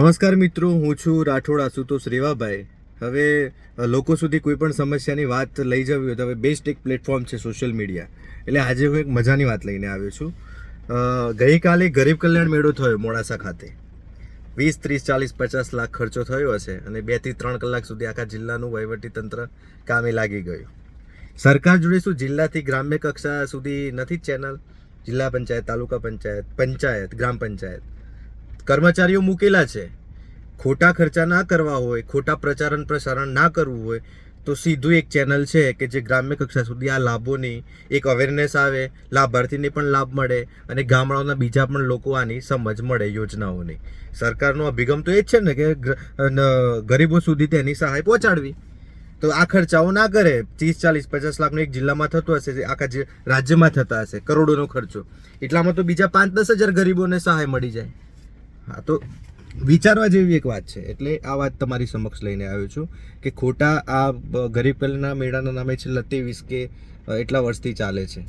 નમસ્કાર મિત્રો, હું છું રાઠોડ આશુતોષ રેવાભાઈ. હવે લોકો સુધી કોઈ પણ સમસ્યાની વાત લઈ જવી હોય તો હવે બેસ્ટ એક પ્લેટફોર્મ છે સોશિયલ મીડિયા. એટલે આજે હું એક મજાની વાત લઈને આવ્યો છું. ગઈકાલે ગરીબ કલ્યાણ મેળો થયો મોડાસા ખાતે. વીસ, ત્રીસ, ચાલીસ, પચાસ લાખ ખર્ચો થયો હશે અને બેથી ત્રણ કલાક સુધી આખા જિલ્લાનું વહીવટી તંત્ર કામે લાગી ગયું. સરકાર જોડે શું જિલ્લાથી ગ્રામ્ય કક્ષા સુધી નથી ચેનલ જિલ્લા પંચાયત, તાલુકા પંચાયત પંચાયત, ગ્રામ પંચાયત. કર્મચારીઓ મૂકેલા છે. ખોટા ખર્ચા ના કરવા હોય, ખોટા પ્રચારણ પ્રસારણ ના કરવું હોય, તો સીધું એક ચેનલ છે કે જે ગ્રામ્ય કક્ષા સુધી આ લાભોની એક અવેરનેસ આવે, લાભાર્થીને પણ લાભ મળે અને ગામડાઓના બીજા પણ લોકો આની સમજ મળે યોજનાઓની. સરકારનો અભિગમ તો એ જ છે ને કે ગરીબો સુધી તેની સહાય પહોંચાડવી. તો આ ખર્ચાઓ ના કરે. ત્રીસ, ચાલીસ, પચાસ લાખનો એક જિલ્લામાં થતો હશે આખા રાજ્યમાં થતા હશે, કરોડોનો ખર્ચો. એટલામાં તો બીજા પાંચ, દસ હજાર ગરીબોને સહાય મળી જાય. હા, તો વિચારવા જેવી એક વાત છે. એટલે આ વાત તમારી સમક્ષ લઈને આવ્યો છું કે ખોટા આ ગરીબ કલ્યાણના મેળાના નામે છેલ્લા ત્રેવીસ કે એટલા વર્ષથી ચાલે છે.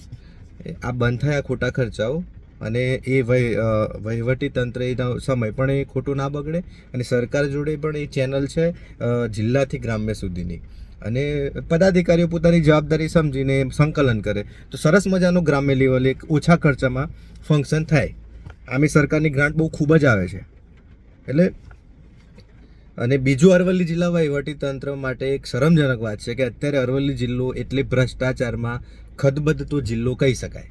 આ બંધ થયા ખોટા ખર્ચાઓ અને એ વહી વહીવટી તંત્ર એનો સમય પણ એ ખોટું ના બગડે અને સરકાર જોડે પણ એ ચેનલ છે જિલ્લાથી ગ્રામ્ય સુધીની. અને પદાધિકારીઓ પોતાની જવાબદારી સમજીને સંકલન કરે. તો સરસ મજાનું ગ્રામ્ય લેવલે ઓછા ખર્ચામાં ફંક્શન થાય. આમે સરકારની ગ્રાન્ટ બહુ ખૂબ જ આવે છે. એટલે અને બીજું અરવલ્લી જિલ્લા વહીવટી તંત્ર માટે એક શરમજનક વાત છે કે અત્યારે અરવલ્લી જિલ્લો એટલે ભ્રષ્ટાચારમાં ખદબદતો જિલ્લો કહી શકાય.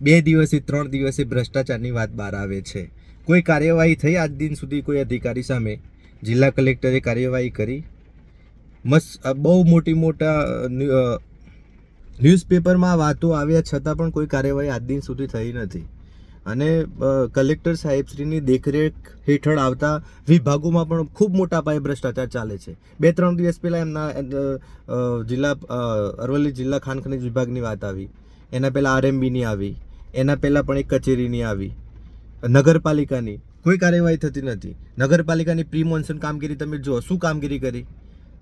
બે દિવસે ત્રણ દિવસે ભ્રષ્ટાચારની વાત બહાર આવે છે. કોઈ કાર્યવાહી થઈ આજ દિન સુધી કોઈ અધિકારી સામે? જિલ્લા કલેક્ટરે કાર્યવાહી કરી. મસ્ત બહુ મોટી મોટા ન્યૂઝપેપરમાં વાતો આવ્યા છતાં પણ કોઈ કાર્યવાહી આજ દિન સુધી થઈ નથી. અને કલેક્ટર સાહેબશ્રીની દેખરેખ હેઠળ આવતા વિભાગોમાં પણ ખૂબ મોટા પાયે ભ્રષ્ટાચાર ચાલે છે. બે ત્રણ દિવસ પહેલાં એમના જિલ્લા અરવલ્લી જિલ્લા ખાન ખનિજ વિભાગની વાત આવી. એના પહેલાં આરએમબીની આવી. એના પહેલાં પણ એક કચેરીની આવી. નગરપાલિકાની. કોઈ કાર્યવાહી થતી નથી. નગરપાલિકાની પ્રી મોન્સૂન કામગીરી તમે જુઓ. શું કામગીરી કરી?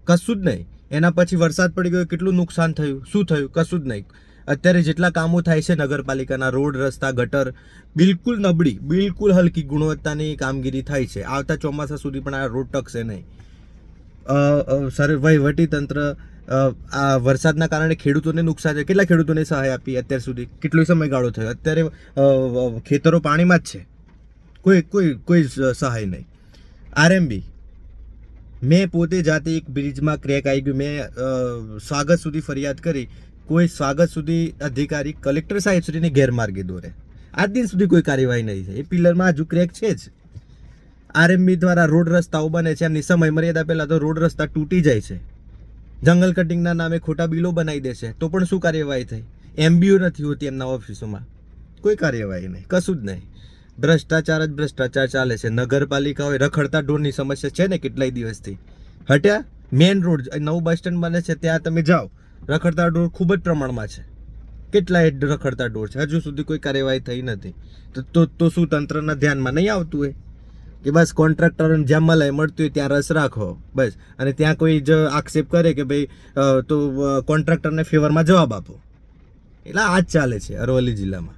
કશું જ નહીં. એના પછી વરસાદ પડી ગયો. કેટલું નુકસાન થયું? શું થયું? કશું જ નહીં. અત્યારે જેટલા કામો થાય છે નગરપાલિકાના રોડ, રસ્તા, ગટર, બિલકુલ નબળી, બિલકુલ હલકી ગુણવત્તાની કામગીરી થાય છે. આવતા ચોમાસા સુધી પણ આ રોડ ટકશે નહીં. સર વહીવટી તંત્ર આ વરસાદના કારણે ખેડૂતોને નુકસાન છે. કેટલા ખેડૂતોને સહાય આપી અત્યાર સુધી? કેટલો સમયગાળો થયો? અત્યારે ખેતરો પાણીમાં જ છે. કોઈ કોઈ કોઈ સહાય નહીં. આરએમબી. મેં પોતે જાતે એક બ્રિજમાં ક્રેક આવી ગયું. મેં સ્વાગત સુધી ફરિયાદ કરી. કોઈ સ્વાગત સુધી અધિકારી કલેક્ટર સાહેબશ્રીને ગેરમાર્ગે દોરે. આજ દિન સુધી કોઈ કાર્યવાહી નહીં થઈ. એ પિલરમાં હજુ ક્રેક છે જ. આરએમબી દ્વારા રોડ રસ્તાઓ બને છે. એમની સમય મર્યાદા પહેલાં તો રોડ રસ્તા તૂટી જાય છે. જંગલ કટિંગના નામે ખોટા બિલો બનાવી દે છે. તો પણ શું કાર્યવાહી થઈ? એમબીઓ નથી હોતી એમના ઓફિસોમાં. કોઈ કાર્યવાહી નહીં. કશું જ નહીં. ભ્રષ્ટાચાર જ ભ્રષ્ટાચાર ચાલે છે. નગરપાલિકાઓએ રખડતા ઢોરની સમસ્યા છે ને કેટલાય દિવસથી. હટ્યા? મેઇન રોડ નવું બસ સ્ટેન્ડ બને છે. ત્યાં તમે જાઓ. રખડતા ઢોર ખૂબ જ પ્રમાણમાં છે. કેટલા એ રખડતા ઢોર છે. હજુ સુધી કોઈ કાર્યવાહી થઈ નથી. તો તો શું તંત્રના ધ્યાનમાં નહીં આવતું હોય કે બસ કોન્ટ્રાક્ટરોને જ્યાં મળે મળતું હોય ત્યાં રસ રાખો. બસ. અને ત્યાં કોઈ જ આક્ષેપ કરે કે ભાઈ તો કોન્ટ્રાક્ટરને ફેવરમાં જવાબ આપો. એટલે આ જ ચાલે છે અરવલ્લી જિલ્લામાં.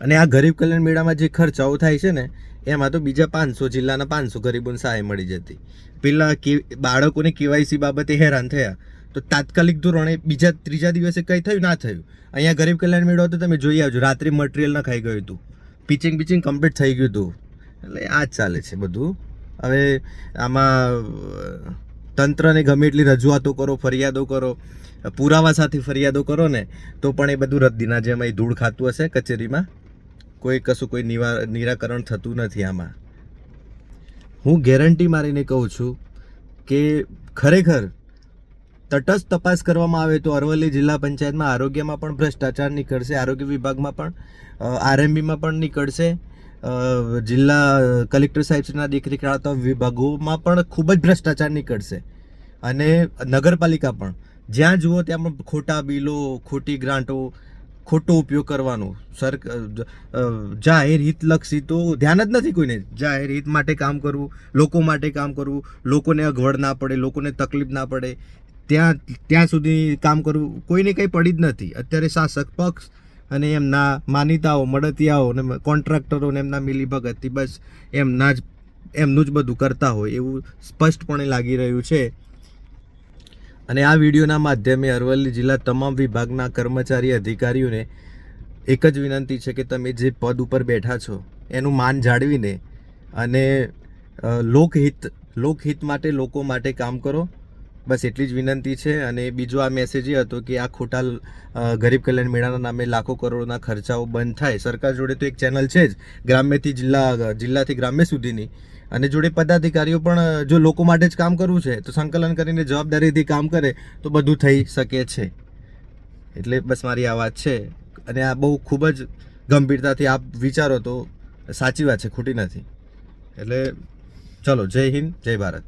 અને આ ગરીબ કલ્યાણ મેળામાં જે ખર્ચાઓ થાય છે ને, એમાં તો બીજા પાંચસો, જિલ્લાના પાંચસો ગરીબોને સહાય મળી જતી. પેલા કે બાળકોને કેવાયસી બાબતે હેરાન થયા. તો તાત્કાલિક ધોરણે બીજા, ત્રીજા દિવસે કંઈ થયું? ના થયું. અહીંયા ગરીબ કલ્યાણ મેળો હતો, તમે જોઈ આવજો. રાત્રે મટીરિયલ ના ખાઈ ગયું હતું. પિચિંગ પિચિંગ કમ્પ્લીટ થઈ ગયું હતું. એટલે આ જ ચાલે છે બધું. હવે આમાં તંત્રને ગમે એટલી રજૂઆતો કરો, ફરિયાદો કરો, પુરાવા સાથે ફરિયાદો કરો ને, તો પણ એ બધું રદ્દીના જેમ એ ધૂળ ખાતું હશે કચેરીમાં. કોઈ કશું, કોઈ નિરાકરણ થતું નથી આમાં. હું ગેરંટી મારીને કહું છું કે ખરેખર તટસ્થ તપાસ કરવામાં આવે તો અરવલ્લી જિલ્લા પંચાયતમાં આરોગ્યમાં પણ ભ્રષ્ટાચાર નીકળશે, આરોગ્ય વિભાગમાં પણ આરએમબીમાં પણ નીકળશે જિલ્લા કલેક્ટર સાહેબના દેખરેખ રાખતા વિભાગોમાં પણ ખૂબ જ ભ્રષ્ટાચાર નીકળશે. અને નગરપાલિકા પણ. જ્યાં જુઓ ત્યાં પણ ખોટા બિલો, ખોટી ગ્રાન્ટો, ખોટો ઉપયોગ કરવાનો. સર જાહેર હિતલક્ષી તો ધ્યાન જ નથી કોઈને. જાહેર હિત માટે કામ કરવું, લોકો માટે કામ કરવું, લોકોને અગવડ ના પડે, લોકોને તકલીફ ના પડે. ત્યાં ત્યાં સુધી કામ કરવું, કોઈને કંઈ પડી જ નથી. અત્યારે શાસક પક્ષ અને એમના માનીતાઓ, મળતિયાઓ ને કોન્ટ્રાક્ટરો ને એમના મિલીભગતથી બસ એમના જ, એમનું જ બધું કરતા હોય એવું સ્પષ્ટપણે લાગી રહ્યું છે. અને આ વિડીયોના માધ્યમે અરવલ્લી જિલ્લા તમામ વિભાગના કર્મચારી અધિકારીઓને એક જ વિનંતી છે કે તમે જે પદ ઉપર બેઠા છો, એનું માન જાળવીને અને લોકહિત લોકહિત માટે, લોકો માટે કામ કરો. બસ એટલી જ વિનંતી છે અને બીજો આ મેસેજ એ હતો કે આ ખોટા ગરીબ કલ્યાણ મેળાના નામે લાખો કરોડના ખર્ચાઓ બંધ થાય. સરકાર જોડે તો એક ચેનલ છે જ, ગ્રામ્યથી જિલ્લા, જિલ્લાથી ગ્રામ્ય સુધીની. અને જોડે પદાધિકારીઓ પણ જો લોકો માટે જ કામ કરવું છે, તો સંકલન કરીને જવાબદારીથી કામ કરે, તો બધું થઈ શકે છે. એટલે બસ મારી આ વાત છે. અને આ બહુ ખૂબ જ ગંભીરતાથી આપ વિચારો તો સાચી વાત છે, ખોટી નથી. એટલે ચલો, જય હિન્દ, જય ભારત.